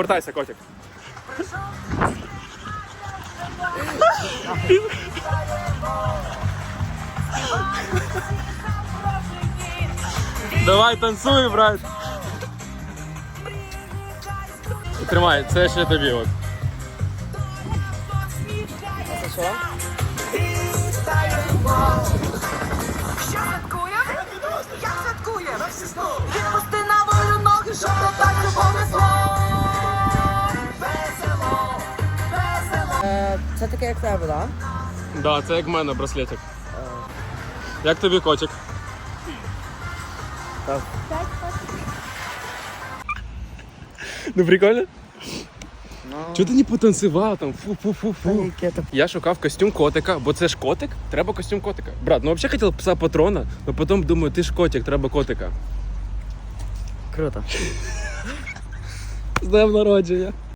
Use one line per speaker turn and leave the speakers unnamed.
Вертайся, котик. Давай танцуй, брат. Тримай, це ще тобі от.
Що
Це таке, як тебе, так?
Да, це як в мене браслетик. Як тобі котик?
Так.
Ну прикольно?
Ну,
Чого ти не потанцював там? Фу-фу-фу-фу. Я шукав костюм котика, бо це ж котик, треба костюм котика. Брат, ну взагалі хотів пса патрона, але потім думаю, ти ж котик, треба котика.
круто.
З днем народження.